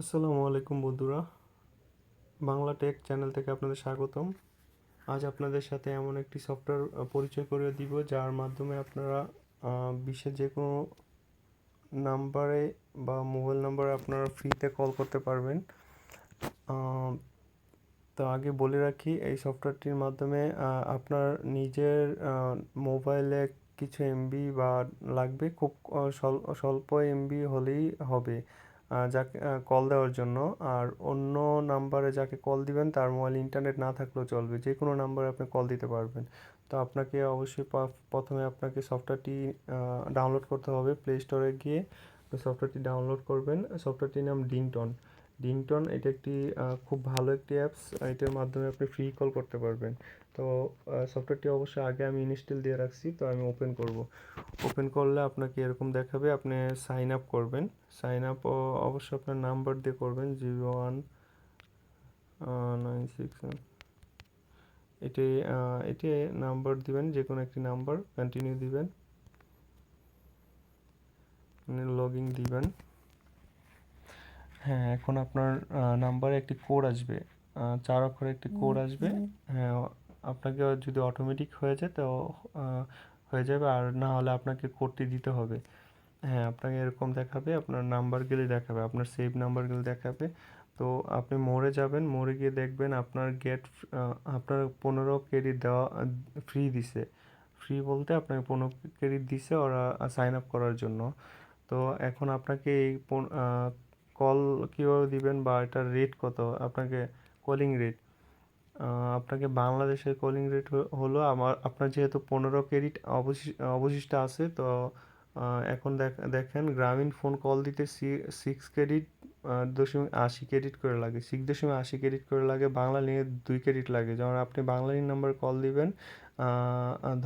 আসসালামু আলাইকুম বন্ধুরা। বাংলা টেক চ্যানেল থেকে আপনাদের স্বাগতম। আজ আপনাদের সাথে এমন একটি সফটওয়্যার পরিচয় করে দিব, যার মাধ্যমে আপনারা বিশ্বের যে কোনো নাম্বারে বা মোবাইল নাম্বারে আপনারা ফ্রিতে কল করতে পারবেন। তো আগে বলে রাখি, এই সফটওয়্যারটির মাধ্যমে আপনার নিজের মোবাইলে কিছু এমবি বা লাগবে, খুব স্বল্প এমবি হলেই হবে। যাকে কল দেওয়ার জন্য। আর অন্য নাম্বারে যাকে কল দিবেন, তার মোবাইল ইন্টারনেট না থাকলেও চলবে। যে কোনো নাম্বারে আপনি কল দিতে পারবেন। তো আপনাকে অবশ্যই প্রথমে আপনাকে সফটওয়্যারটি ডাউনলোড করতে হবে। প্লে স্টোরে গিয়ে সফটওয়্যারটি ডাউনলোড করবেন। সফটওয়্যারটির নাম ডিংটন ডিংটন এটা একটি খুব ভালো একটি অ্যাপস এটার মাধ্যমে আপনি ফ্রি কল করতে পারবেন। তো সফটওয়্যারটি অবশ্যই আগে আমি ইনস্টল দিয়ে রাখছি, তো আমি ওপেন করব। ওপেন করলে আপনাকে এরকম দেখাবে, আপনি সাইন আপ করবেন। সাইন আপ অবশ্যই আপনার নাম্বার দিয়ে করবেন জিরো ওয়ান নাইন সিক্স এটি এটি নাম্বার দিবেন যে কোনো একটি নাম্বার কন্টিনিউ দিবেন। লগ ইন দিবেন। হ্যাঁ এখন আপনার নাম্বারে একটি কোড আসবে। চার অক্ষরের একটি কোড আসবে। হ্যাঁ আপনাকে যদি অটোমেটিক হয়ে যায় তো হয়ে যাবে। আর না হলে আপনাকে কোডটি দিতে হবে। হ্যাঁ আপনাকে এরকম দেখাবে। আপনার নাম্বারগুলি দেখাবে। আপনার সেভ নাম্বারগুলি দেখাবে। তো আপনি মোড়ে যাবেন। মোড়ে গিয়ে দেখবেন আপনার গেট আপনার পনেরো ক্রেডিট দেওয়া ফ্রি দিছে। ফ্রি বলতে আপনাকে পনেরো ক্রেডিট দিছে ওরা সাইন আপ করার জন্য। তো এখন আপনাকে এই কল কীভাবে দিবেন বা এটার রেট কত? আপনাকে কলিং রেট আপনাকে বাংলাদেশের কলিং রেট হলো আমার, আপনার যেহেতু পনেরো ক্রেডিট অবশিষ্ট আছে, তো এখন দেখ- দেখেন, গ্রামীণ ফোন কল দিতে সি সিক্স ক্রেডিট দশমিক আশি ক্রেডিট করে লাগে। সিক্স দশমিক আশি ক্রেডিট করে লাগে, বাংলা লিঙ্কে দুই ক্রেডিট লাগে। যেমন আপনি বাংলা লিঙ্ক নাম্বার কল দিবেন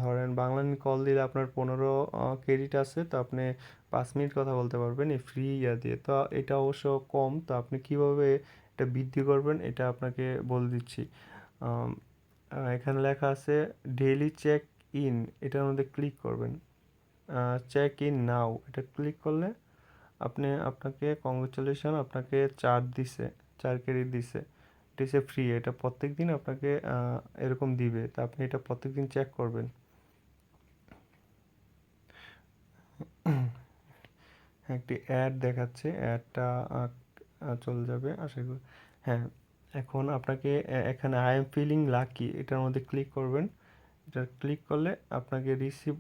ধরেন বাংলা লিঙ্ক কল দিলে আপনার পনেরো ক্রেডিট আছে, তো আপনি পাঁচ মিনিট কথা বলতে পারবেন এই ফ্রি ইয়া দিয়ে। তো এটা অবশ্য কম, তো আপনি কীভাবে এটা বৃদ্ধি করবেন এটা আপনাকে বলে দিচ্ছি। এখানে লেখা আছে ডেইলি চেক ইন এটার মধ্যে ক্লিক করবেন। চেক ইন নাও এটা ক্লিক করলে আপনি আপনাকে কংগ্রেচুলেশন আপনাকে চার দিছে, চার ক্রেডিট দিছে হচ্ছে ফ্রি এটা প্রত্যেক দিন আপনাকে এরকম দিবে, তা আপনি এটা প্রত্যেক দিন চেক করবেন একটি অ্যাড দেখাচ্ছে অ্যাডটা চলে যাবে, আশা করি। হ্যাঁ এখন আপনাকে এখানে আই এম ফিলিং লাকি এটার মধ্যে ক্লিক করবেন। এটা ক্লিক করলে আপনাকে রিসিভ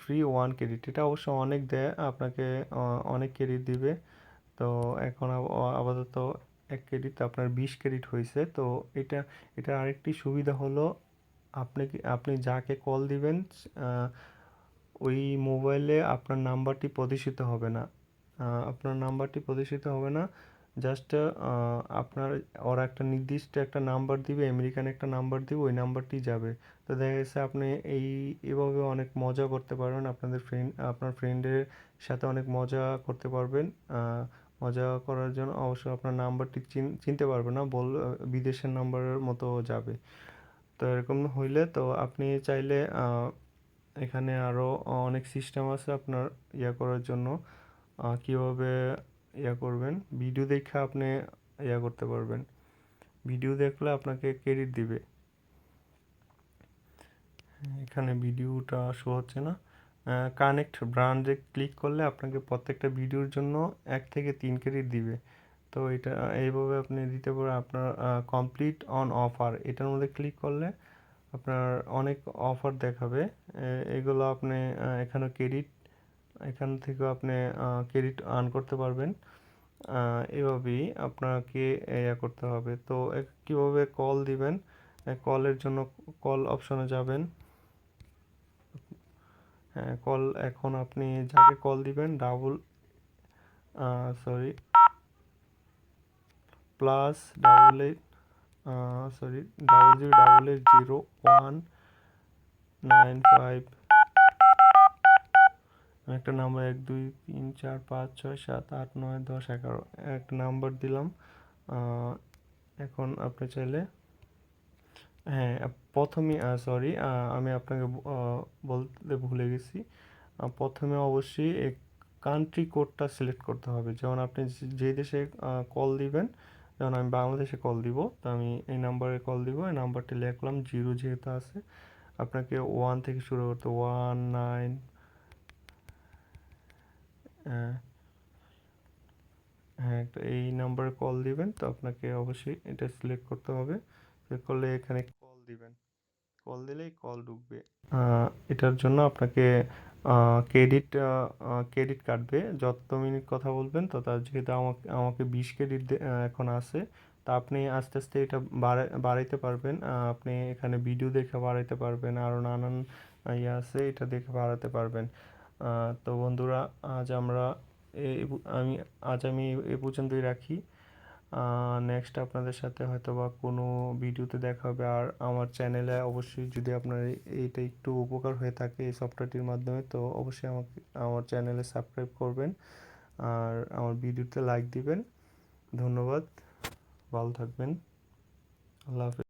ফ্রি ওয়ান ক্রেডিট এটা অবশ্য অনেক দেয়, আপনাকে অনেক ক্রেডিট দিবে। তো এখন আপাতত এক ক্রেডিট আপনার বিশ ক্রেডিট হয়েছে তো এটা এটা আরেকটি সুবিধা হলো, আপনি আপনি যাকে কল দিবেন ওই মোবাইলে আপনার নাম্বারটি প্রদর্শিত হবে না। আপনার নাম্বারটি প্রদর্শিত হবে না। জাস্ট আপনার ওরা একটা নির্দিষ্ট একটা নাম্বার দিবে আমেরিকান একটা নাম্বার দিবে, ওই নাম্বারটি যাবে। তো দেখা গেছে আপনি এই, এভাবে অনেক মজা করতে পারবেন, আপনাদের ফ্রেন্ড আপনার ফ্রেন্ডের সাথে অনেক মজা করতে পারবেন। মজা করার জন্য অবশ্যই আপনার নাম্বারটি চিন- চিনতে পারবে না, বল, বিদেশের নাম্বারের মতো যাবে। তো এরকম হইলে তো আপনি চাইলে এখানে আরও অনেক সিস্টেম আছে আপনার ইয়া করার জন্য। কীভাবে ইয়া করবেন ভিডিও দেখে আপনি ইয়া করতে পারবেন। ভিডিও দেখলে আপনাকে ক্রেডিট দিবে। এখানে ভিডিওটা শো হচ্ছে না। কানেক্ট ব্রান্ডে ক্লিক করলে আপনাকে প্রত্যেকটা ভিডিওর জন্য এক থেকে তিন ক্রেডিট দিবে। তো এটা, এইভাবে আপনি দিতে পারেন। আপনার কমপ্লিট অন অফার এটার মধ্যে ক্লিক করলে আপনার অনেক অফার দেখাবে। এগুলো আপনি এখানে ক্রেডিট এখান থেকেও আপনি ক্রেডিট আর্ন করতে পারবেন। এভাবেই আপনাকে ইয়া করতে হবে। তো কীভাবে কল দিবেন? কলের জন্য কল অপশনে যাবেন। হ্যাঁ কল এখন আপনি যাকে কল দিবেন double sorry plus double eight sorry double zero double eight zero one nine five একটা নাম্বার এক, দুই, তিন, চার, পাঁচ, ছয়, সাত, আট, নয়, দশ, এগারো। একটা নাম্বার দিলাম। এখন আপনি চাইলে হ্যাঁ প্রথমে সরি আমি আপনাকে বলতে ভুলে গেছি। প্রথমে অবশ্যই এক কান্ট্রি কোডটা সিলেক্ট করতে হবে। যেমন আপনি যে- দেশে কল দিবেন, যেমন আমি বাংলাদেশে কল দিব, তো আমি এই নাম্বারে কল দিব, এই নাম্বারটি লিখলাম জিরো যেহেতু আছে। আপনাকে ওয়ান থেকে শুরু করতে ওয়ান নাইন হ্যাঁ। তো এই নাম্বারে কল দিবেন, তো আপনাকে অবশ্যই এটা সিলেক্ট করতে হবে। সিলেক্ট করলে এখানে কল দিবেন। কল দিলেই কল ঢুকবে। এটার জন্য আপনাকে ক্রেডিট ক্রেডিট কাটবে যত মিনিট কথা বলবেন, তো তার যেহেতু আমাকে আমাকে বিশ ক্রেডিট এখন আছে, তা আপনি আস্তে আস্তে এটা বাড়াই বাড়াইতে পারবেন। আপনি এখানে ভিডিও দেখে বাড়াইতে পারবেন আরও নানান ইয়ে আছে, এটা দেখে বাড়াতে পারবেন। তো বন্ধুরা, আজ আমরা আমি, আজ আমি এ পর্যন্তই রাখি। নেক্সট আপনাদের সাথে হয়তো বা কোনো ভিডিওতে দেখা হবে। আর আমার চ্যানেলে অবশ্যই যদি আপনার এই- এইটা একটু উপকার হয়ে থাকে এই সফটওয়্যারটির মাধ্যমে, তো অবশ্যই আমাকে, আমার চ্যানেলে সাবস্ক্রাইব করবেন। আর আমার ভিডিওতে লাইক দিবেন। ধন্যবাদ। ভালো থাকবেন। আল্লাহ